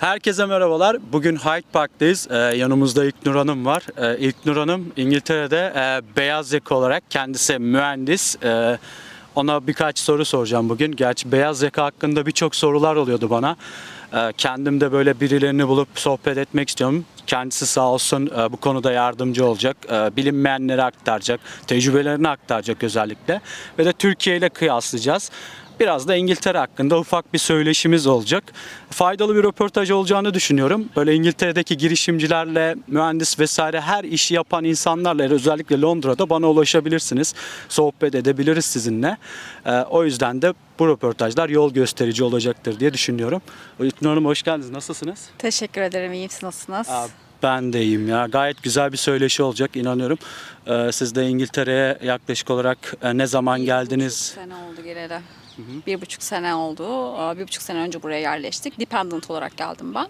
Herkese merhabalar. Bugün Hyde Park'tayız. Ee, yanımızda İlknur Hanım var. Ee, İlknur Hanım İngiltere'de e, beyaz yaka olarak kendisi mühendis. Ee, ona birkaç soru soracağım bugün. Gerçi beyaz yaka hakkında birçok sorular oluyordu bana. Ee, kendim de böyle birilerini bulup sohbet etmek istiyorum. Kendisi sağ olsun e, bu konuda yardımcı olacak. E, bilinmeyenleri aktaracak, tecrübelerini aktaracak özellikle. Ve de Türkiye ile kıyaslayacağız. Biraz da İngiltere hakkında ufak bir söyleşimiz olacak. Faydalı bir röportaj olacağını düşünüyorum. Böyle İngiltere'deki girişimcilerle, mühendis vesaire her işi yapan insanlarla özellikle Londra'da bana ulaşabilirsiniz. Sohbet edebiliriz sizinle. Ee, o yüzden de bu röportajlar yol gösterici olacaktır diye düşünüyorum. İlknur Hanım hoş geldiniz. Nasılsınız? Teşekkür ederim. İyiyim. Siz nasılsınız? Aa, Ben de iyiyim ya. Gayet güzel bir söyleşi olacak inanıyorum. Ee, siz de İngiltere'ye yaklaşık olarak e, ne zaman geldiniz? sene oldu geleli. Bir buçuk sene oldu. Bir buçuk sene önce buraya yerleştik. Dependent olarak geldim ben.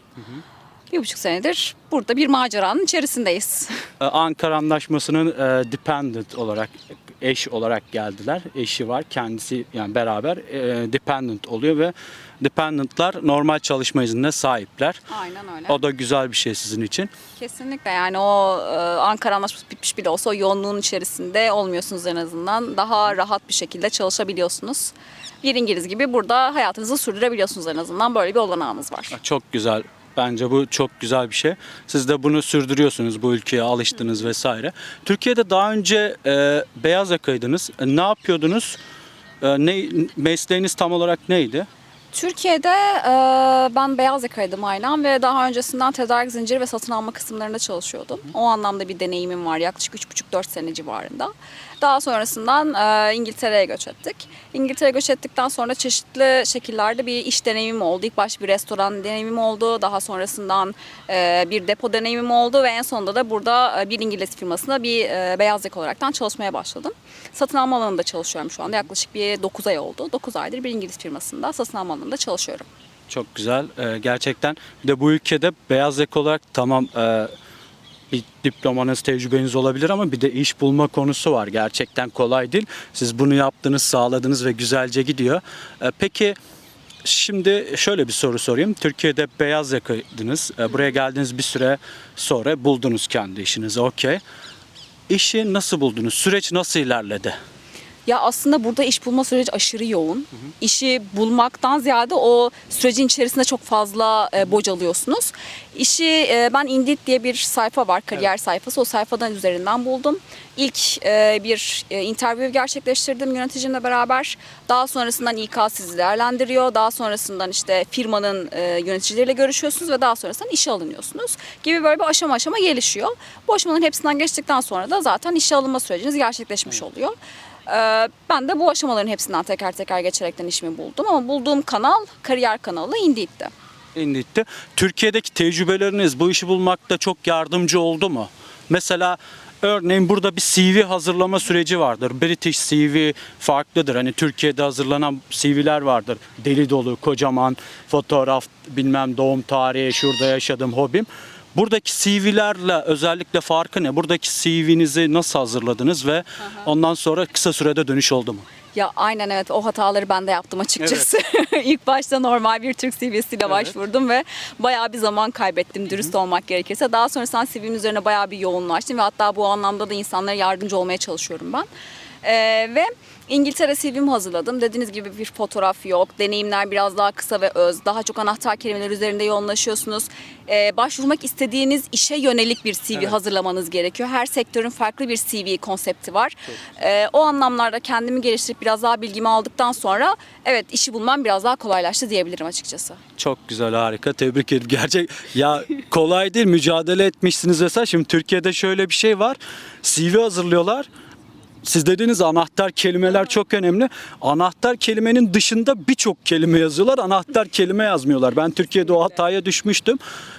Bir buçuk senedir burada bir maceranın içerisindeyiz. Ee, Ankara Anlaşması'nın e, dependent olarak eş olarak geldiler. Eşi var. Kendisi yani beraber e, dependent oluyor ve dependentlar normal çalışma iznine sahipler. Aynen öyle. O da güzel bir şey sizin için. Kesinlikle yani o e, Ankara Anlaşması bitmiş bile olsa o yoğunluğun içerisinde olmuyorsunuz en azından. Daha rahat bir şekilde çalışabiliyorsunuz. Bir İngiliz gibi burada hayatınızı sürdürebiliyorsunuz en azından. Böyle bir olanağımız var. Çok güzel. Bence bu çok güzel bir şey. Siz de bunu sürdürüyorsunuz bu ülkeye alıştınız vesaire. Türkiye'de daha önce e, beyaz yakaydınız. E, ne yapıyordunuz? E, ne mesleğiniz tam olarak neydi? Türkiye'de e, ben beyaz yakaydım aynen ve daha öncesinden tedarik zinciri ve satın alma kısımlarında çalışıyordum. O anlamda bir deneyimim var yaklaşık 3,5-4 sene civarında. Daha sonrasından e, İngiltere'ye göç ettik. İngiltere'ye göç ettikten sonra çeşitli şekillerde bir iş deneyimim oldu. İlk başta bir restoran deneyimim oldu. Daha sonrasından e, bir depo deneyimim oldu ve en sonunda da burada e, bir İngiliz firmasında bir e, beyaz yaka olaraktan çalışmaya başladım. Satın alma alanında çalışıyorum şu anda. Yaklaşık bir 9 ay oldu. 9 aydır bir İngiliz firmasında satın alma alanında çalışıyorum. Çok güzel. Ee, gerçekten bir de bu ülkede beyaz yaka olarak tamam e, bir diplomanız, tecrübeniz olabilir ama bir de iş bulma konusu var. Gerçekten kolay değil. Siz bunu yaptınız, sağladınız ve güzelce gidiyor. Ee, peki şimdi şöyle bir soru sorayım. Türkiye'de beyaz yakaydınız. Ee, buraya geldiğiniz bir süre sonra buldunuz kendi işinizi. Okey. İşi nasıl buldunuz? Süreç nasıl ilerledi? Ya aslında burada iş bulma süreci aşırı yoğun. İşi bulmaktan ziyade o sürecin içerisinde çok fazla e, bocalıyorsunuz. İşi e, ben Indeed diye bir sayfa var, kariyer sayfası. O sayfadan üzerinden buldum. İlk e, bir e, interview gerçekleştirdim yöneticimle beraber. Daha sonrasından İK sizi değerlendiriyor. Daha sonrasından işte firmanın e, yöneticileriyle görüşüyorsunuz ve daha sonrasında işe alınıyorsunuz. Gibi böyle bir aşama aşama gelişiyor. Bu aşamaların hepsinden geçtikten sonra da zaten işe alınma süreciniz gerçekleşmiş oluyor. Ee, Ben de bu aşamaların hepsinden teker teker geçerekten işimi buldum ama bulduğum kanal kariyer kanalı Indeed'di. Indeed'de. Türkiye'deki tecrübeleriniz bu işi bulmakta çok yardımcı oldu mu? Mesela örneğin burada bir CV hazırlama süreci vardır. British CV farklıdır. Hani Türkiye'de hazırlanan CV'ler vardır. Deli dolu, kocaman fotoğraf, bilmem doğum tarihi, şurada yaşadım, hobim. Buradaki CV'lerle özellikle farkı ne? Buradaki CV'nizi nasıl hazırladınız ve ondan sonra kısa sürede dönüş oldu mu? Ya aynen evet o hataları ben de yaptım açıkçası. İlk başta normal bir Türk CV'siyle başvurdum ve bayağı bir zaman kaybettim dürüst olmak gerekirse. Daha sonrasında CV'm üzerine bayağı bir yoğunlaştım ve hatta bu anlamda da insanlara yardımcı olmaya çalışıyorum ben. Ee, ve İngiltere CV'mi hazırladım. Dediğiniz gibi bir fotoğraf yok. Deneyimler biraz daha kısa ve öz. Daha çok anahtar kelimeler üzerinde yoğunlaşıyorsunuz. Ee, başvurmak istediğiniz işe yönelik bir CV Evet. hazırlamanız gerekiyor. Her sektörün farklı bir CV konsepti var. Ee, o anlamlarda kendimi geliştirip biraz daha bilgimi aldıktan sonra evet işi bulmam biraz daha kolaylaştı diyebilirim açıkçası. Çok güzel harika tebrik ederim. Gerçek ya kolay değil mücadele etmişsiniz vesaire. Şimdi Türkiye'de şöyle bir şey var. CV hazırlıyorlar. Siz dediğiniz anahtar kelimeler çok önemli. Anahtar kelimenin dışında birçok kelime yazıyorlar. Anahtar kelime yazmıyorlar. Ben Türkiye'de o hataya düşmüştüm.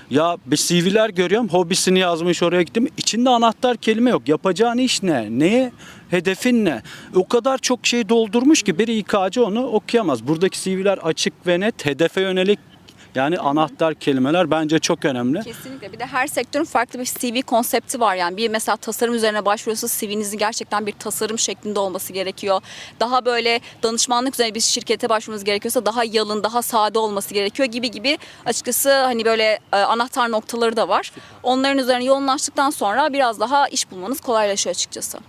Ya bir CV'ler görüyorum. Hobisini yazmış oraya gittim. İçinde anahtar kelime yok. Yapacağın iş ne? Neye? Hedefin ne? O kadar çok şey doldurmuş ki bir İK'cı onu okuyamaz. Buradaki CV'ler açık ve net. Hedefe yönelik Yani anahtar kelimeler bence çok önemli. Kesinlikle. Bir de her sektörün farklı bir CV konsepti var. Yani bir mesela tasarım üzerine başvuruyorsa CV'nizin gerçekten bir tasarım şeklinde olması gerekiyor. Daha böyle danışmanlık üzerine bir şirkete başvurmanız gerekiyorsa daha yalın, daha sade olması gerekiyor gibi gibi açıkçası hani böyle e, anahtar noktaları da var. Onların üzerine yoğunlaştıktan sonra biraz daha iş bulmanız kolaylaşıyor açıkçası.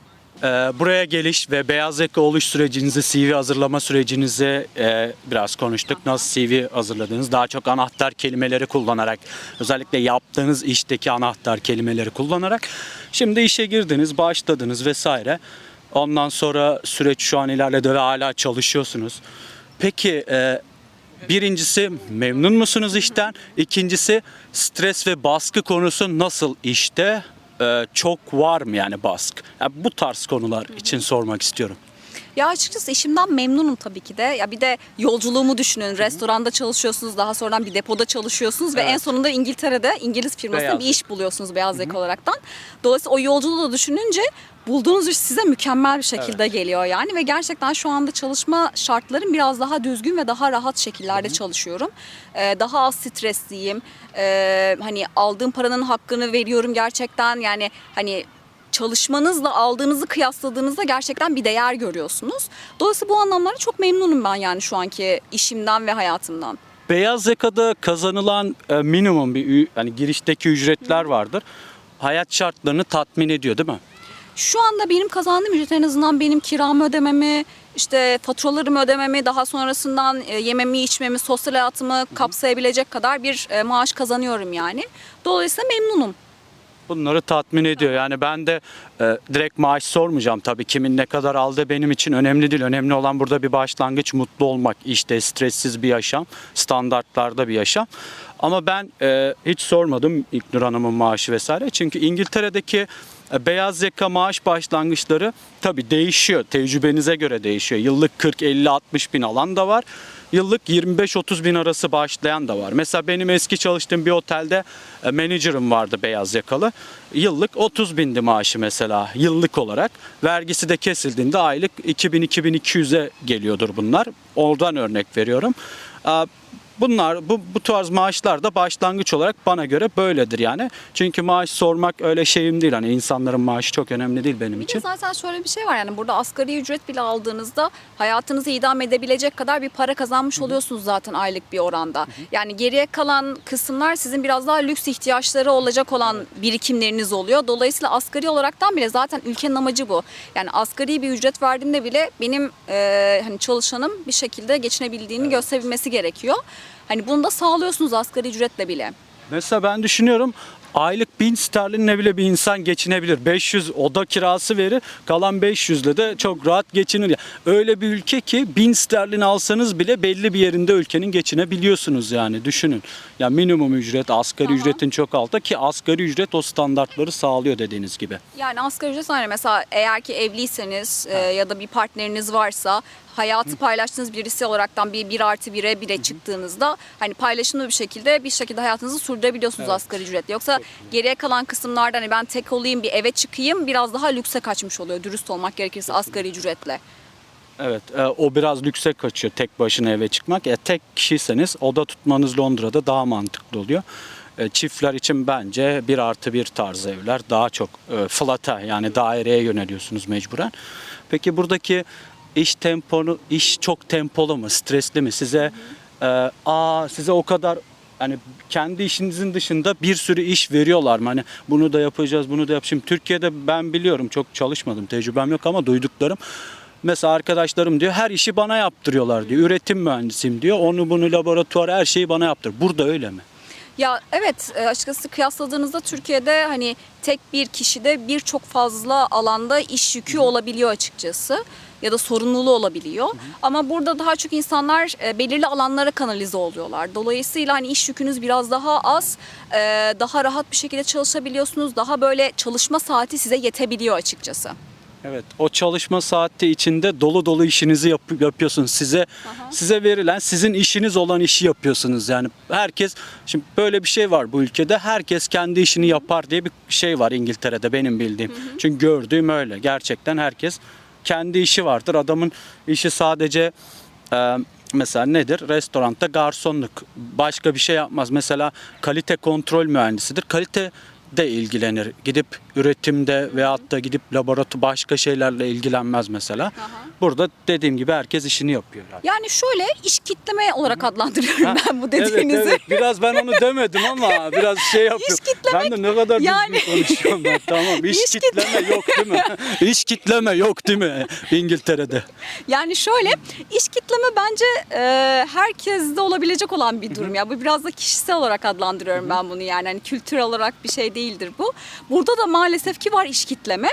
Ee, buraya geliş ve beyaz yaka oluş sürecinizi, CV hazırlama sürecinizi e, biraz konuştuk. Nasıl CV hazırladınız? Daha çok anahtar kelimeleri kullanarak, özellikle yaptığınız işteki anahtar kelimeleri kullanarak. Şimdi işe girdiniz, başladınız vesaire. Ondan sonra süreç şu an ilerledi ve hala çalışıyorsunuz. Peki e, birincisi memnun musunuz işten? İkincisi stres ve baskı konusu nasıl işte? Ee, çok var mı yani baskı? Yani bu tarz konular için sormak istiyorum. Ya açıkçası işimden memnunum tabii ki de. Ya bir de yolculuğumu düşünün. Restoranda çalışıyorsunuz, daha sonradan bir depoda çalışıyorsunuz ve Evet. en sonunda İngiltere'de İngiliz firmasında Beyaz bir iş buluyorsunuz beyaz yaka olaraktan. Dolayısıyla o yolculuğu da düşününce bulduğunuz iş size mükemmel bir şekilde geliyor yani ve gerçekten şu anda çalışma şartlarım biraz daha düzgün ve daha rahat şekillerde çalışıyorum. Ee, daha az stresliyim. Ee, hani aldığım paranın hakkını veriyorum gerçekten yani hani çalışmanızla aldığınızı kıyasladığınızda gerçekten bir değer görüyorsunuz. Dolayısıyla bu anlamlarda çok memnunum ben yani şu anki işimden ve hayatımdan. Beyaz yakada kazanılan e, minimum bir yani girişteki ücretler vardır. Hayat şartlarını tatmin ediyor değil mi? Şu anda benim kazandığım ücret en azından benim kiramı ödememi, işte faturalarımı ödememi, daha sonrasından e, yememi, içmemi, sosyal hayatımı kapsayabilecek kadar bir e, maaş kazanıyorum yani. Dolayısıyla memnunum. Bunları tatmin ediyor. Yani ben de e, direkt maaş sormayacağım tabii. Kimin ne kadar aldığı benim için önemli değil. Önemli olan burada bir başlangıç mutlu olmak. İşte stressiz bir yaşam, standartlarda bir yaşam. Ama ben e, hiç sormadım İlknur Hanım'ın maaşı vesaire. Çünkü İngiltere'deki e, beyaz yaka maaş başlangıçları tabii değişiyor. Tecrübenize göre değişiyor. Yıllık 40, 50, 60 bin alan da var. Yıllık 25-30 bin arası başlayan da var. Mesela benim eski çalıştığım bir otelde e, menajerim vardı beyaz yakalı. Yıllık 30 bindi maaşı mesela yıllık olarak. Vergisi de kesildiğinde aylık 2000-2200'e geliyordur bunlar. Oradan örnek veriyorum. Bunlar bu, bu tarz maaşlar da başlangıç olarak bana göre böyledir yani. Çünkü maaş sormak öyle şeyim değil. Hani insanların maaşı çok önemli değil benim Bir de için. zaten şöyle bir şey var yani burada asgari ücret bile aldığınızda hayatınızı idame edebilecek kadar bir para kazanmış oluyorsunuz zaten aylık bir oranda. Yani geriye kalan kısımlar sizin biraz daha lüks ihtiyaçları olacak olan birikimleriniz oluyor. Dolayısıyla asgari olaraktan bile zaten ülkenin amacı bu. Yani asgari bir ücret verdiğimde bile benim e, hani çalışanım bir şekilde geçinebildiğini gösterebilmesi gerekiyor. Hani bunu da sağlıyorsunuz asgari ücretle bile. Mesela ben düşünüyorum aylık 1000 sterlinle bile bir insan geçinebilir. 500 oda kirası verir. Kalan 500 ile de çok rahat geçinir. Öyle bir ülke ki 1000 sterlin alsanız bile belli bir yerinde ülkenin geçinebiliyorsunuz yani düşünün. Ya minimum ücret asgari Aha. ücretin çok altta ki asgari ücret o standartları sağlıyor dediğiniz gibi. Yani asgari ücret aynı. Mesela eğer ki evliyseniz e, ya da bir partneriniz varsa hayatı paylaştığınız birisi olaraktan bir bir artı bire bire çıktığınızda hani paylaşımlı bir şekilde bir şekilde hayatınızı sürdürebiliyorsunuz asgari ücretle. Yoksa geriye kalan kısımlarda hani ben tek olayım bir eve çıkayım biraz daha lükse kaçmış oluyor dürüst olmak gerekirse asgari ücretle. Evet e, o biraz lükse kaçıyor tek başına eve çıkmak. E, tek kişiyseniz oda tutmanız Londra'da daha mantıklı oluyor. E, çiftler için bence bir artı bir tarzı evler daha çok e, flat'a yani daireye yöneliyorsunuz mecburen. Peki buradaki iş temponu iş çok tempolu mu stresli mi size e, aa size o kadar hani kendi işinizin dışında bir sürü iş veriyorlar mı? Hani bunu da yapacağız, bunu da yap. Şimdi Türkiye'de ben biliyorum çok çalışmadım, tecrübem yok ama duyduklarım Mesela arkadaşlarım diyor her işi bana yaptırıyorlar diyor. Üretim mühendisiyim diyor. Onu bunu laboratuvar her şeyi bana yaptır. Burada öyle mi? Ya evet e, açıkçası kıyasladığınızda Türkiye'de hani tek bir kişide birçok fazla alanda iş yükü olabiliyor açıkçası ya da sorumluluğu olabiliyor. Ama burada daha çok insanlar e, belirli alanlara kanalize oluyorlar. Dolayısıyla hani iş yükünüz biraz daha az, e, daha rahat bir şekilde çalışabiliyorsunuz. Daha böyle çalışma saati size yetebiliyor açıkçası. Evet. O çalışma saati içinde dolu dolu işinizi yap- yapıyorsunuz. Size size verilen sizin işiniz olan işi yapıyorsunuz. Yani herkes şimdi böyle bir şey var bu ülkede. Herkes kendi işini yapar diye bir şey var İngiltere'de benim bildiğim. Çünkü gördüğüm öyle. Gerçekten herkes kendi işi vardır. Adamın işi sadece e, Mesela nedir? Restoranda garsonluk. Başka bir şey yapmaz. Mesela kalite kontrol mühendisidir. Kalite de ilgilenir. Gidip üretimde veyahut da gidip laboratuvar başka şeylerle ilgilenmez mesela. Burada dediğim gibi herkes işini yapıyor. Yani. Yani şöyle iş kitleme olarak adlandırıyorum Ha, ben bu dediğinizi. Evet, evet. Biraz ben onu demedim ama biraz şey yapıyorum. kitlemek, ben de ne kadar yani- düzgün konuşuyorum ben. Tamam. İş, İş kitleme yok değil mi? İş kitleme yok değil mi İngiltere'de? Yani şöyle iş kitleme bence e, herkeste olabilecek olan bir durum ya. Bu biraz da kişisel olarak adlandırıyorum ben bunu yani. Hani kültür olarak bir şey değildir bu. Burada da maalesef ki var iş kitleme.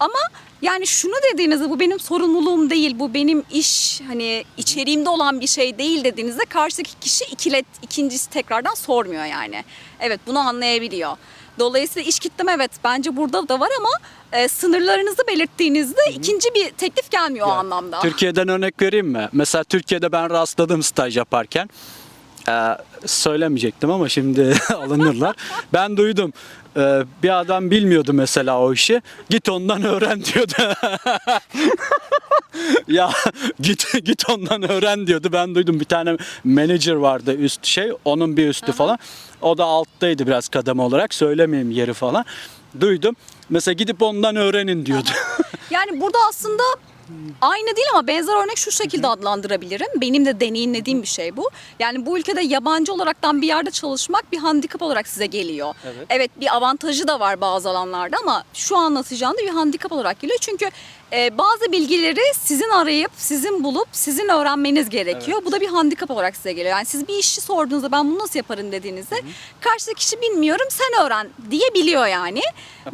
Ama yani şunu dediğinizde bu benim sorumluluğum değil, bu benim iş hani içeriğimde olan bir şey değil dediğinizde karşıdaki kişi ikilet ikincisi tekrardan sormuyor yani. Evet bunu anlayabiliyor. Dolayısıyla iş kitleme evet bence burada da var ama e, sınırlarınızı belirttiğinizde ikinci bir teklif gelmiyor o anlamda. Türkiye'den örnek vereyim mi? Mesela Türkiye'de ben rastladım staj yaparken. Ee, söylemeyecektim ama şimdi alınırlar. Ben duydum. Ee, bir adam bilmiyordu mesela o işi. Git ondan öğren diyordu. ya git git ondan öğren diyordu. Ben duydum bir tane manager vardı üst şey. Onun bir üstü falan. O da alttaydı biraz kademe olarak. Söylemeyeyim yeri falan. Duydum. Mesela gidip ondan öğrenin diyordu. Yani burada aslında aynı değil ama benzer örnek şu şekilde adlandırabilirim. Benim de deneyimlediğim bir şey bu. Yani bu ülkede yabancı olaraktan bir yerde çalışmak bir handikap olarak size geliyor. Evet. bir avantajı da var bazı alanlarda ama şu anlatacağım da bir handikap olarak geliyor. Çünkü e, bazı bilgileri sizin arayıp, sizin bulup, sizin öğrenmeniz gerekiyor. Bu da bir handikap olarak size geliyor. Yani siz bir işi sorduğunuzda ben bunu nasıl yaparım dediğinizde karşıdaki kişi bilmiyorum sen öğren diyebiliyor yani.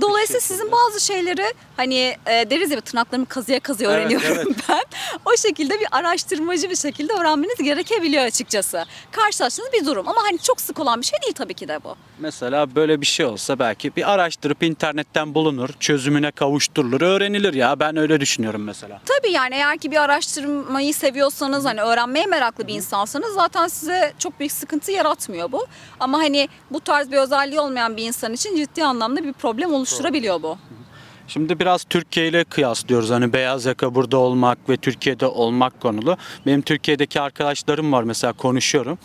Dolayısıyla sizin bazı şeyleri hani e, deriz ya tırnaklarımı kazıya kazıya Evet, öğreniyorum evet. ben. O şekilde bir araştırmacı bir şekilde öğrenmeniz gerekebiliyor açıkçası. Karşılaştığınız bir durum ama hani çok sık olan bir şey değil tabii ki de bu. Mesela böyle bir şey olsa belki bir araştırıp internetten bulunur, çözümüne kavuşturulur, öğrenilir ya. Ben öyle düşünüyorum mesela. Tabii yani eğer ki bir araştırmayı seviyorsanız hani öğrenmeye meraklı bir insansanız zaten size çok büyük sıkıntı yaratmıyor bu. Ama hani bu tarz bir özelliği olmayan bir insan için ciddi anlamda bir problem oluşturabiliyor bu. Şimdi biraz Türkiye ile kıyaslıyoruz. Hani beyaz yaka burada olmak ve Türkiye'de olmak konulu. Benim Türkiye'deki arkadaşlarım var mesela konuşuyorum.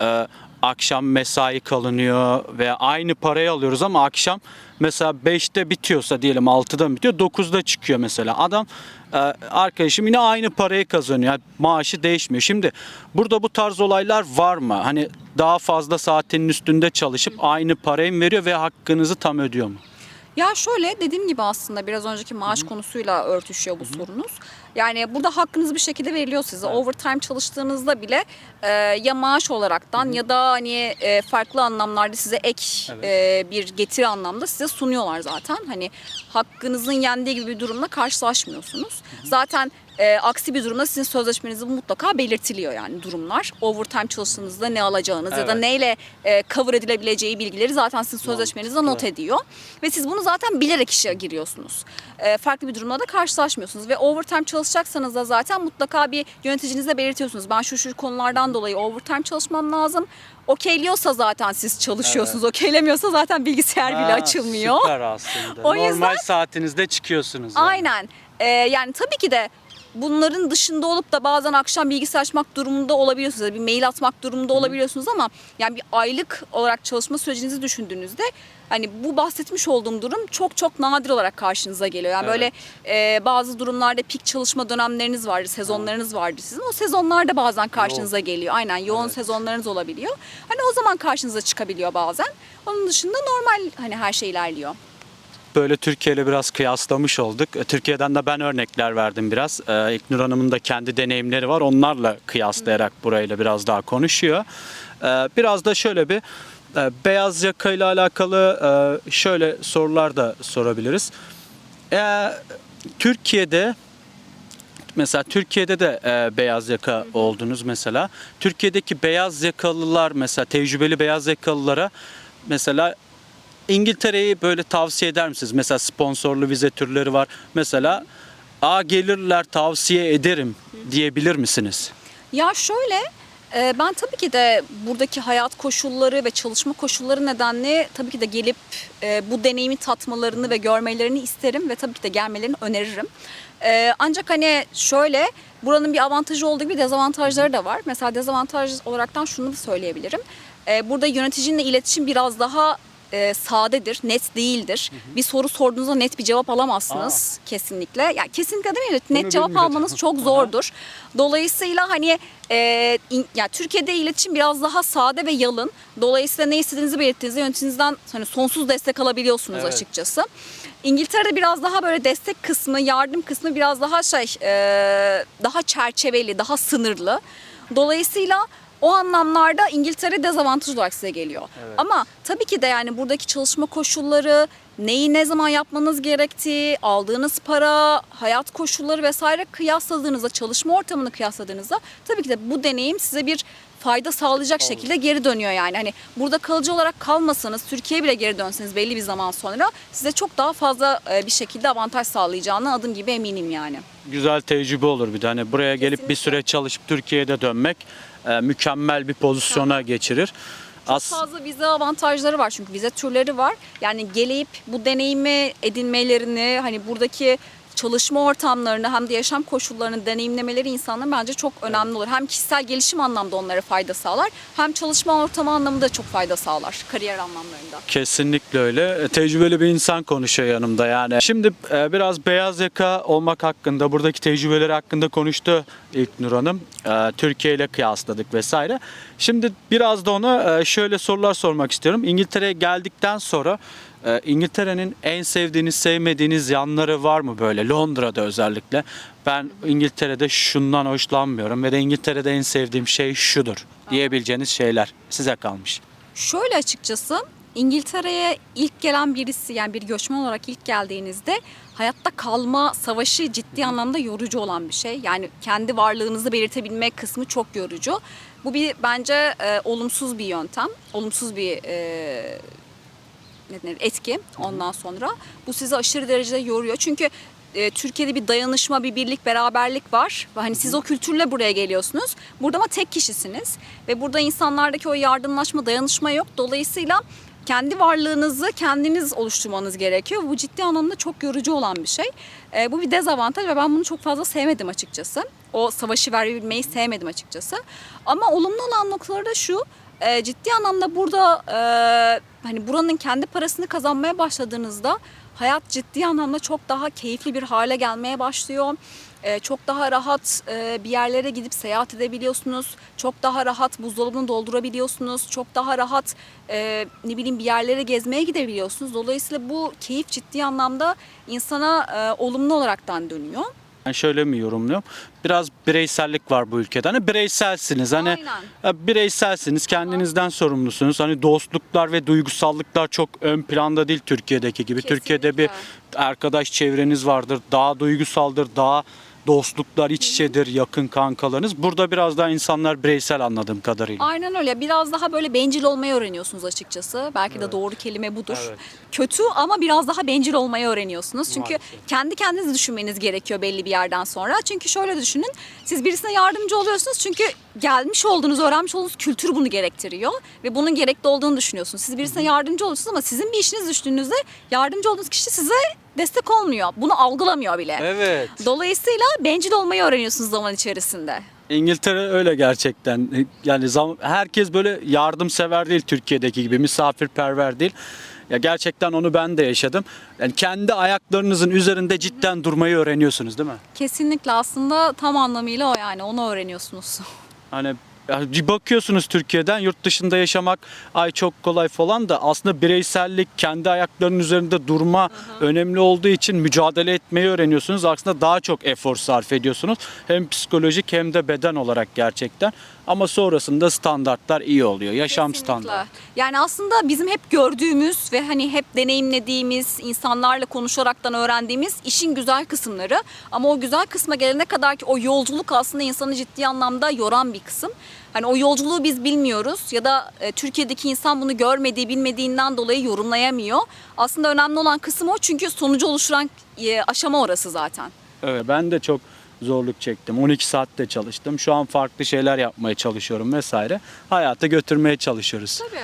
Ee, akşam mesai kalınıyor ve aynı parayı alıyoruz ama akşam mesela 5'te bitiyorsa diyelim 6'da mı bitiyor 9'da çıkıyor mesela. Adam e, arkadaşım yine aynı parayı kazanıyor. Yani maaşı değişmiyor. Şimdi burada bu tarz olaylar var mı? Hani daha fazla saatinin üstünde çalışıp aynı parayı mı veriyor ve hakkınızı tam ödüyor mu? Ya şöyle dediğim gibi aslında biraz önceki maaş konusuyla örtüşüyor bu sorunuz. Yani burada hakkınız bir şekilde veriliyor size. Overtime çalıştığınızda bile e, ya maaş olaraktan ya da hani e, farklı anlamlarda size ek Evet. e, bir getiri anlamda size sunuyorlar zaten. Hani hakkınızın yendiği gibi bir durumla karşılaşmıyorsunuz. Zaten e, aksi bir durumda sizin sözleşmenizde mutlaka belirtiliyor yani durumlar. Overtime çalıştığınızda ne alacağınız ya da Evet. neyle e, cover edilebileceği bilgileri zaten sizin sözleşmenizde not ediyor. Ve siz bunu zaten bilerek işe giriyorsunuz. E, farklı bir durumla da karşılaşmıyorsunuz. Ve overtime çalışacaksanız da zaten mutlaka bir yöneticinizle belirtiyorsunuz. Ben şu şu konulardan dolayı overtime çalışmam lazım. Okeyliyorsa zaten siz çalışıyorsunuz. Okeylemiyorsa zaten bilgisayar bile Ha, açılmıyor. Süper aslında. O Normal yüzden- saatinizde çıkıyorsunuz. yani. Aynen. Ee, yani tabii ki de bunların dışında olup da bazen akşam bilgisayar açmak durumunda olabiliyorsunuz. Bir mail atmak durumunda olabiliyorsunuz ama yani bir aylık olarak çalışma sürecinizi düşündüğünüzde hani bu bahsetmiş olduğum durum çok çok nadir olarak karşınıza geliyor. Yani böyle e, bazı durumlarda pik çalışma dönemleriniz vardır, sezonlarınız vardır sizin. O sezonlarda bazen karşınıza geliyor. Aynen yoğun Evet. sezonlarınız olabiliyor. Hani o zaman karşınıza çıkabiliyor bazen. Onun dışında normal hani her şey ilerliyor. Böyle Türkiye ile biraz kıyaslamış olduk. E, Türkiye'den de ben örnekler verdim biraz. Ee, Hanım'ın da kendi deneyimleri var. Onlarla kıyaslayarak burayla biraz daha konuşuyor. Ee, biraz da şöyle bir e, beyaz yaka ile alakalı e, şöyle sorular da sorabiliriz. Türkiye'de mesela Türkiye'de de e, beyaz yaka oldunuz mesela. Türkiye'deki beyaz yakalılar mesela tecrübeli beyaz yakalılara mesela İngiltere'yi böyle tavsiye eder misiniz? Mesela sponsorlu vize türleri var. Mesela a gelirler tavsiye ederim diyebilir misiniz? Ya şöyle Ee, Ben tabii ki de buradaki hayat koşulları ve çalışma koşulları nedenle tabii ki de gelip e, bu deneyimi tatmalarını ve görmelerini isterim ve tabii ki de gelmelerini öneririm. Ee, Ancak hani şöyle buranın bir avantajı olduğu gibi dezavantajları da var. Mesela dezavantaj olaraktan şunu da söyleyebilirim. Burada yöneticinle iletişim biraz daha e, sadedir, net değildir. Bir soru sorduğunuzda net bir cevap alamazsınız kesinlikle. Yani kesinlikle demeyelim, net cevap bilmiyordum. almanız çok zordur. Dolayısıyla hani e, in- yani Türkiye'de iletişim biraz daha sade ve yalın. Dolayısıyla ne istediğinizi belirttiğinizde yöneticinizden hani sonsuz destek alabiliyorsunuz Evet. açıkçası. İngiltere'de biraz daha böyle destek kısmı, yardım kısmı biraz daha şey, e, daha çerçeveli, daha sınırlı. Dolayısıyla o anlamlarda İngiltere dezavantaj olarak size geliyor. Ama tabii ki de yani buradaki çalışma koşulları, neyi ne zaman yapmanız gerektiği, aldığınız para, hayat koşulları vesaire kıyasladığınızda, çalışma ortamını kıyasladığınızda tabii ki de bu deneyim size bir fayda sağlayacak şekilde geri dönüyor yani. Hani burada kalıcı olarak kalmasanız, Türkiye'ye bile geri dönseniz belli bir zaman sonra size çok daha fazla e, bir şekilde avantaj sağlayacağına adım gibi eminim yani. Güzel tecrübe olur bir de. Hani buraya gelip bir Kesinlikle. süre çalışıp Türkiye'de dönmek e, mükemmel bir pozisyona geçirir. As fazla vize avantajları var çünkü vize türleri var. Yani gelip bu deneyimi edinmelerini hani buradaki çalışma ortamlarını hem de yaşam koşullarını deneyimlemeleri insanların bence çok önemli olur. Hem kişisel gelişim anlamda onlara fayda sağlar hem çalışma ortamı anlamında çok fayda sağlar kariyer anlamlarında. Kesinlikle öyle. E, Tecrübeli bir insan konuşuyor yanımda yani. Şimdi e, biraz beyaz yaka olmak hakkında, buradaki tecrübeleri hakkında konuştu İlknur Hanım. E, Türkiye ile kıyasladık vesaire. Şimdi biraz da ona şöyle sorular sormak istiyorum. İngiltere'ye geldikten sonra e, İngiltere'nin en sevdiğiniz, sevmediğiniz yanları var mı böyle? Londra'da özellikle. Ben İngiltere'de şundan hoşlanmıyorum ve de İngiltere'de en sevdiğim şey şudur diyebileceğiniz şeyler size kalmış. Şöyle açıkçası İngiltere'ye ilk gelen birisi yani bir göçmen olarak ilk geldiğinizde hayatta kalma savaşı ciddi anlamda yorucu olan bir şey. Yani kendi varlığınızı belirtebilmek kısmı çok yorucu. Bu bir bence e, olumsuz bir yöntem, olumsuz bir e, ne denir, etki ondan sonra. Bu sizi aşırı derecede yoruyor. Çünkü e, Türkiye'de bir dayanışma, bir birlik, beraberlik var. Ve hani siz o kültürle buraya geliyorsunuz. Burada ama tek kişisiniz. Ve burada insanlardaki o yardımlaşma, dayanışma yok. Dolayısıyla kendi varlığınızı kendiniz oluşturmanız gerekiyor. Bu ciddi anlamda çok yorucu olan bir şey. E, bu bir dezavantaj ve ben bunu çok fazla sevmedim açıkçası. O savaşı verebilmeyi sevmedim açıkçası. Ama olumlu olan noktaları da şu. E, ciddi anlamda burada e, hani buranın kendi parasını kazanmaya başladığınızda hayat ciddi anlamda çok daha keyifli bir hale gelmeye başlıyor. Ee, çok daha rahat e, bir yerlere gidip seyahat edebiliyorsunuz. Çok daha rahat buzdolabını doldurabiliyorsunuz. Çok daha rahat e, ne bileyim bir yerlere gezmeye gidebiliyorsunuz. Dolayısıyla bu keyif ciddi anlamda insana e, olumlu olaraktan dönüyor. Ben şöyle mi yorumluyorum? Biraz bireysellik var bu ülkede. Hani bireyselsiniz. Hani Aynen. e, bireyselsiniz, kendinizden sorumlusunuz. Hani dostluklar ve duygusallıklar çok ön planda değil Türkiye'deki gibi. Türkiye'de bir arkadaş çevreniz vardır. Daha duygusaldır, daha dostluklar iç içedir, yakın kankalarınız. Burada biraz daha insanlar bireysel anladığım kadarıyla. Aynen öyle. Biraz daha böyle bencil olmayı öğreniyorsunuz açıkçası. Belki de doğru kelime budur. Evet. Kötü ama biraz daha bencil olmayı öğreniyorsunuz. Çünkü Maalesef. kendi kendinizi düşünmeniz gerekiyor belli bir yerden sonra. Çünkü şöyle düşünün. Siz birisine yardımcı oluyorsunuz çünkü gelmiş olduğunuz, öğrenmiş olduğunuz kültür bunu gerektiriyor ve bunun gerekli olduğunu düşünüyorsunuz. Siz birisine yardımcı oluyorsunuz ama sizin bir işiniz düştüğünüzde yardımcı olduğunuz kişi size destek olmuyor. Bunu algılamıyor bile. Evet. Dolayısıyla bencil olmayı öğreniyorsunuz zaman içerisinde. İngiltere öyle gerçekten. Yani zam- herkes böyle yardımsever değil Türkiye'deki gibi, misafirperver değil. Ya gerçekten onu ben de yaşadım. Yani kendi ayaklarınızın üzerinde cidden durmayı öğreniyorsunuz değil mi? Kesinlikle aslında tam anlamıyla o yani onu öğreniyorsunuz. Hani ya bir bakıyorsunuz Türkiye'den yurt dışında yaşamak ay çok kolay falan da aslında bireysellik, kendi ayaklarının üzerinde durma önemli olduğu için mücadele etmeyi öğreniyorsunuz. Aslında daha çok efor sarf ediyorsunuz. Hem psikolojik hem de beden olarak gerçekten. Ama sonrasında standartlar iyi oluyor. Yaşam standartı. Yani aslında bizim hep gördüğümüz ve hani hep deneyimlediğimiz, insanlarla konuşaraktan öğrendiğimiz işin güzel kısımları. Ama o güzel kısma gelene kadar ki o yolculuk aslında insanı ciddi anlamda yoran bir kısım. Hani o yolculuğu biz bilmiyoruz ya da e, Türkiye'deki insan bunu görmediği, bilmediğinden dolayı yorumlayamıyor. Aslında önemli olan kısım o çünkü sonucu oluşturan e, aşama orası zaten. Evet ben de çok zorluk çektim. 12 saatte çalıştım. Şu an farklı şeyler yapmaya çalışıyorum vesaire. Hayata götürmeye çalışıyoruz. Tabii.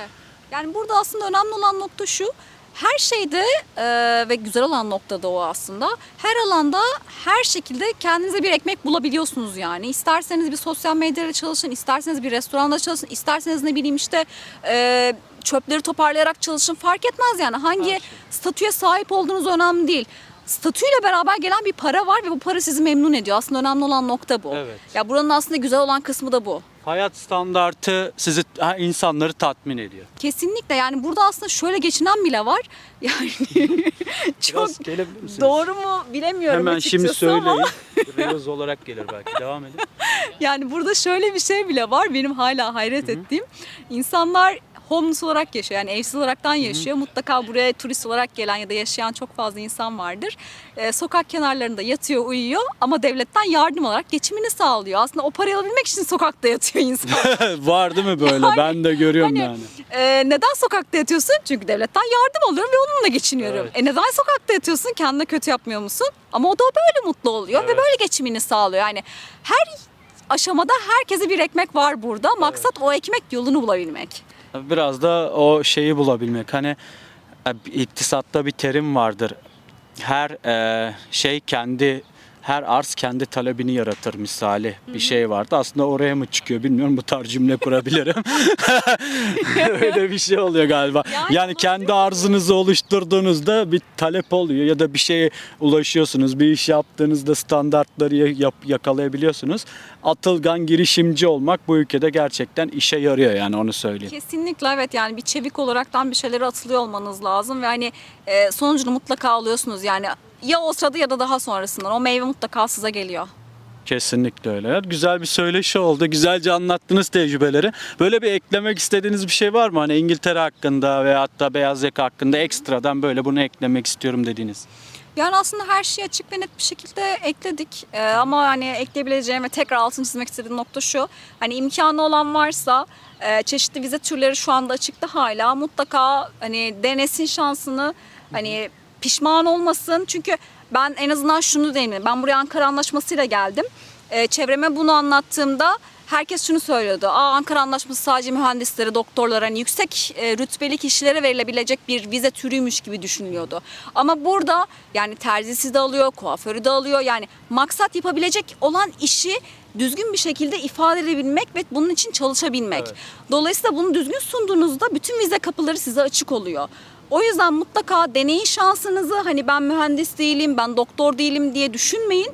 Yani burada aslında önemli olan nokta şu. Her şeyde e, ve güzel olan nokta da o aslında. Her alanda her şekilde kendinize bir ekmek bulabiliyorsunuz yani. İsterseniz bir sosyal medyada çalışın, isterseniz bir restoranda çalışın, isterseniz ne bileyim işte e, çöpleri toparlayarak çalışın fark etmez yani. Hangi statüye sahip olduğunuz önemli değil. Statüyle beraber gelen bir para var ve bu para sizi memnun ediyor. Aslında önemli olan nokta bu. Evet. Ya buranın aslında güzel olan kısmı da bu. Hayat standartı sizi insanları tatmin ediyor. Kesinlikle yani burada aslında şöyle geçinen bile var. Yani çok Biraz gelebilir misiniz? doğru mu bilemiyorum Hemen şimdi açıkçası ama söyleyin. Reels olarak gelir belki. Devam edin. yani burada şöyle bir şey bile var benim hala hayret ettiğim. İnsanlar homeless olarak yaşıyor yani evsiz olaraktan yaşıyor. Mutlaka buraya turist olarak gelen ya da yaşayan çok fazla insan vardır. Ee, sokak kenarlarında yatıyor, uyuyor ama devletten yardım olarak geçimini sağlıyor. Aslında o parayı alabilmek için sokakta yatıyor insan. Var değil mi böyle? ben de görüyorum Hani, yani. e, neden sokakta yatıyorsun? Çünkü devletten yardım alıyorum ve onunla geçiniyorum. Evet. E neden sokakta yatıyorsun? Kendine kötü yapmıyor musun? Ama o da böyle mutlu oluyor ve Evet. böyle geçimini sağlıyor. Yani her aşamada herkese bir ekmek var burada. Maksat o ekmek yolunu bulabilmek. Biraz da o şeyi bulabilmek. Hani e, iktisatta bir terim vardır. Her e, şey kendi her arz kendi talebini yaratır misali bir şey vardı. Aslında oraya mı çıkıyor bilmiyorum bu tarz cümle kurabilirim. Öyle bir şey oluyor galiba. Yani Yani kendi arzınızı oluşturduğunuzda bir talep oluyor ya da bir şeye ulaşıyorsunuz. Bir iş yaptığınızda standartları ya- yap- yakalayabiliyorsunuz. Atılgan girişimci olmak bu ülkede gerçekten işe yarıyor yani onu söyleyeyim. Kesinlikle evet yani bir çevik olaraktan bir şeylere atılıyor olmanız lazım ve hani e, sonucunu mutlaka alıyorsunuz yani ya o sırada ya da daha sonrasından o meyve mutlaka size geliyor. Kesinlikle öyle. Güzel bir söyleşi oldu. Güzelce anlattınız tecrübeleri. Böyle bir eklemek istediğiniz bir şey var mı? Hani İngiltere hakkında veya hatta beyaz yaka hakkında ekstradan böyle bunu eklemek istiyorum dediğiniz. Yani aslında her şeyi açık ve net bir şekilde ekledik. Ee, ama hani ekleyebileceğim ve tekrar altını çizmek istediğim nokta şu. Hani imkanı olan varsa e, çeşitli vize türleri şu anda açıkta hala. Mutlaka hani denesin şansını. Hani pişman olmasın. Çünkü ben en azından şunu deneyim. Ben buraya Ankara Anlaşması'yla geldim. Ee, çevreme bunu anlattığımda herkes şunu söylüyordu. Aa Ankara Anlaşması sadece mühendislere, doktorlara, hani yüksek e, rütbeli kişilere verilebilecek bir vize türüymüş gibi düşünülüyordu. Ama burada yani terzisi de alıyor, kuaförü de alıyor. Yani maksat yapabilecek olan işi düzgün bir şekilde ifade edebilmek ve bunun için çalışabilmek. Evet. Dolayısıyla bunu düzgün sunduğunuzda bütün vize kapıları size açık oluyor. O yüzden mutlaka deneyin şansınızı. Hani ben mühendis değilim, ben doktor değilim diye düşünmeyin.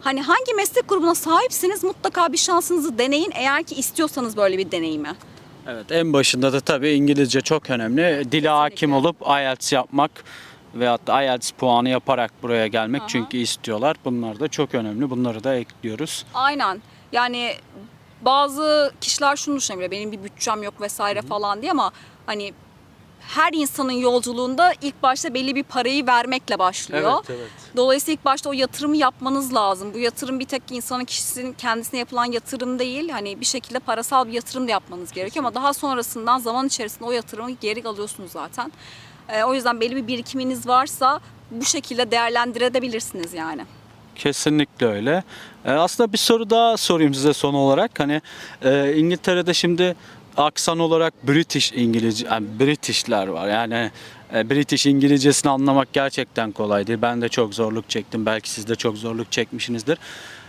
Hani hangi meslek grubuna sahipsiniz mutlaka bir şansınızı deneyin eğer ki istiyorsanız böyle bir deneyimi. Evet en başında da tabii İngilizce çok önemli. Dile hakim olup IELTS yapmak veyahut da IELTS puanı yaparak buraya gelmek Aha. çünkü istiyorlar. Bunlar da çok önemli. Bunları da ekliyoruz. Aynen. Yani bazı kişiler şunu düşünebilir. Benim bir bütçem yok vesaire falan diye ama hani her insanın yolculuğunda ilk başta belli bir parayı vermekle başlıyor. evet. Dolayısıyla ilk başta o yatırımı yapmanız lazım. Bu yatırım bir tek insanın kişisinin kendisine yapılan yatırım değil. Hani bir şekilde parasal bir yatırım da yapmanız gerekiyor ama daha sonrasından zaman içerisinde o yatırımı geri alıyorsunuz zaten. Ee, o yüzden belli bir birikiminiz varsa bu şekilde değerlendirebilirsiniz yani. Kesinlikle öyle. Ee, aslında bir soru daha sorayım size son olarak. Hani e, İngiltere'de şimdi aksan olarak British İngilizce, yani Britishler var. Yani e, British İngilizcesini anlamak gerçekten kolay değil. Ben de çok zorluk çektim. Belki siz de çok zorluk çekmişsinizdir.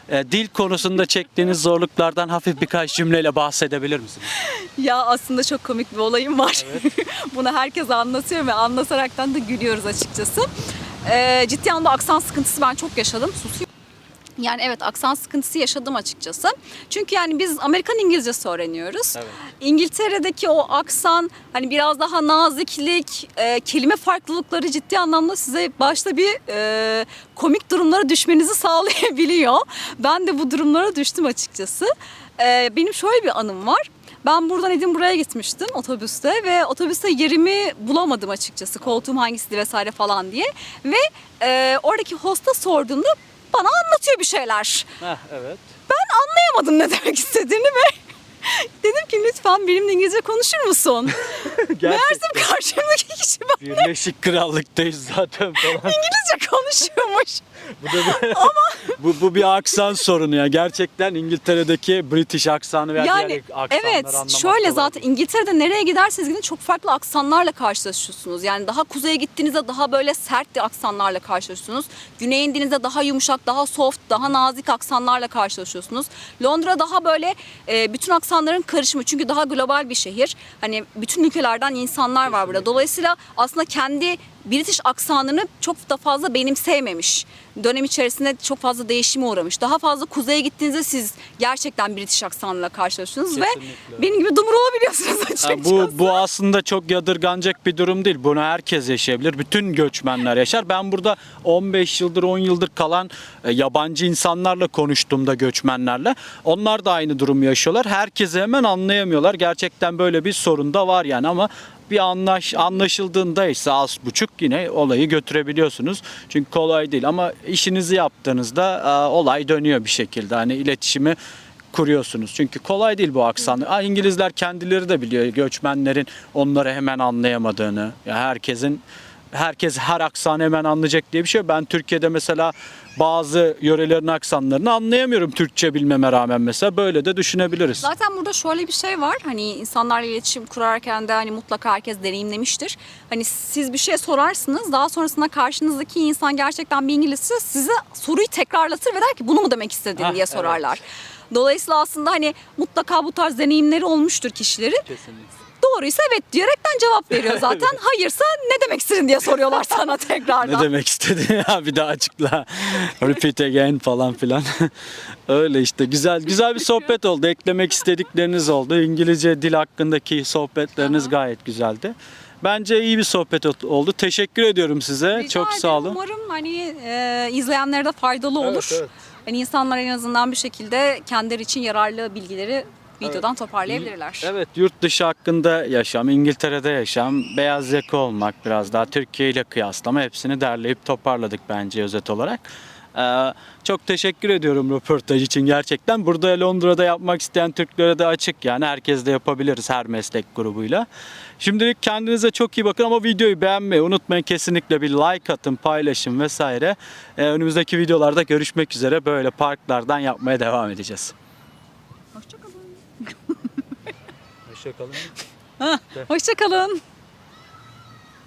E, dil konusunda çektiğiniz zorluklardan hafif birkaç cümleyle bahsedebilir misiniz? Ya aslında çok komik bir olayım var. Bunu herkes anlatıyor ve anlataraktan da gülüyoruz açıkçası. Ee, ciddi anlamda aksan sıkıntısı ben çok yaşadım. Susuyor. Yani evet aksan sıkıntısı yaşadım açıkçası. Çünkü yani biz Amerikan İngilizcesi öğreniyoruz. Evet. İngiltere'deki o aksan hani biraz daha naziklik, e, kelime farklılıkları ciddi anlamda size başta bir e, komik durumlara düşmenizi sağlayabiliyor. Ben de bu durumlara düştüm açıkçası. E, benim şöyle bir anım var. Ben buradan Edinburgh'a gitmiştim otobüste ve otobüste yerimi bulamadım açıkçası. Koltuğum hangisiydi vesaire falan diye. Ve e, oradaki hosta sorduğumda bana anlatıyor bir şeyler. Heh, evet. Ben anlayamadım ne demek istediğini ve dedim ki lütfen benimle İngilizce konuşur musun? Meğersem karşımdaki kişi bana Birleşik Krallık'tayız zaten falan. İngilizce konuşuyormuş. Bu, da bir, bu, bu bir aksan sorunu ya. Gerçekten İngiltere'deki British aksanı veya Yani diğer aksanları evet şöyle var. zaten İngiltere'de nereye giderseniz gidin çok farklı aksanlarla karşılaşıyorsunuz. Yani daha kuzeye gittiğinizde daha böyle sert aksanlarla karşılaşıyorsunuz. Güneye indiğinizde daha yumuşak, daha soft, daha nazik aksanlarla karşılaşıyorsunuz. Londra daha böyle e, bütün aksanların karışımı çünkü daha global bir şehir. Hani bütün ülkelerden insanlar var burada. Dolayısıyla aslında kendi British aksanını çok da fazla benimseyememiş. Dönem içerisinde çok fazla değişime uğramış. Daha fazla kuzeye gittiğinizde siz gerçekten British aksanıyla karşılaşıyorsunuz ve Kesinlikle. benim gibi dumur olabiliyorsunuz açıkçası. bu bu aslında çok yadırganacak bir durum değil. Bunu herkes yaşayabilir. Bütün göçmenler yaşar. Ben burada 15 yıldır 10 yıldır kalan e, yabancı insanlarla konuştuğumda göçmenlerle onlar da aynı durumu yaşıyorlar. Herkesi hemen anlayamıyorlar. Gerçekten böyle bir sorun da var yani ama bir anlaş anlaşıldığında ise az buçuk yine olayı götürebiliyorsunuz. Çünkü kolay değil ama işinizi yaptığınızda e, olay dönüyor bir şekilde. Hani iletişimi kuruyorsunuz. Çünkü kolay değil bu aksan. Ha, İngilizler kendileri de biliyor göçmenlerin onları hemen anlayamadığını. Ya herkesin herkes her aksanı hemen anlayacak diye bir şey. Ben Türkiye'de mesela bazı yörelerin aksanlarını anlayamıyorum Türkçe bilmeme rağmen mesela. Böyle de düşünebiliriz. Zaten burada şöyle bir şey var. Hani insanlarla iletişim kurarken de hani mutlaka herkes deneyimlemiştir. Hani siz bir şey sorarsınız. Daha sonrasında karşınızdaki insan gerçekten bir İngilizse size soruyu tekrarlatır ve der ki bunu mu demek istedin Hah, diye evet. sorarlar. Dolayısıyla aslında hani mutlaka bu tarz deneyimleri olmuştur kişilerin. Kesinlikle. Doğruysa evet diyerekten cevap veriyor zaten. Hayırsa ne demek istedin diye soruyorlar sana tekrardan. Ne demek istedin ya bir daha açıkla. Repeat again falan filan. Öyle işte güzel güzel bir sohbet oldu. Eklemek istedikleriniz oldu. İngilizce dil hakkındaki sohbetleriniz gayet güzeldi. Bence iyi bir sohbet ol- oldu. Teşekkür ediyorum size. Rica Çok ederim. sağ olun. Umarım hani e, izleyenlere de faydalı olur. evet. Hani insanlar en azından bir şekilde kendileri için yararlı bilgileri videodan toparlayabilirler. Evet yurt dışı hakkında yaşam, İngiltere'de yaşam, beyaz yaka olmak biraz daha Türkiye ile kıyaslama hepsini derleyip toparladık bence özet olarak. Ee, çok teşekkür ediyorum röportaj için gerçekten. Burada Londra'da yapmak isteyen Türklere de açık yani herkes de yapabiliriz her meslek grubuyla. Şimdilik kendinize çok iyi bakın ama videoyu beğenmeyi unutmayın. Kesinlikle bir like atın, paylaşın vesaire. Ee, önümüzdeki videolarda görüşmek üzere böyle parklardan yapmaya devam edeceğiz. Hoşçakalın. Hoşçakalın. Hoşçakalın.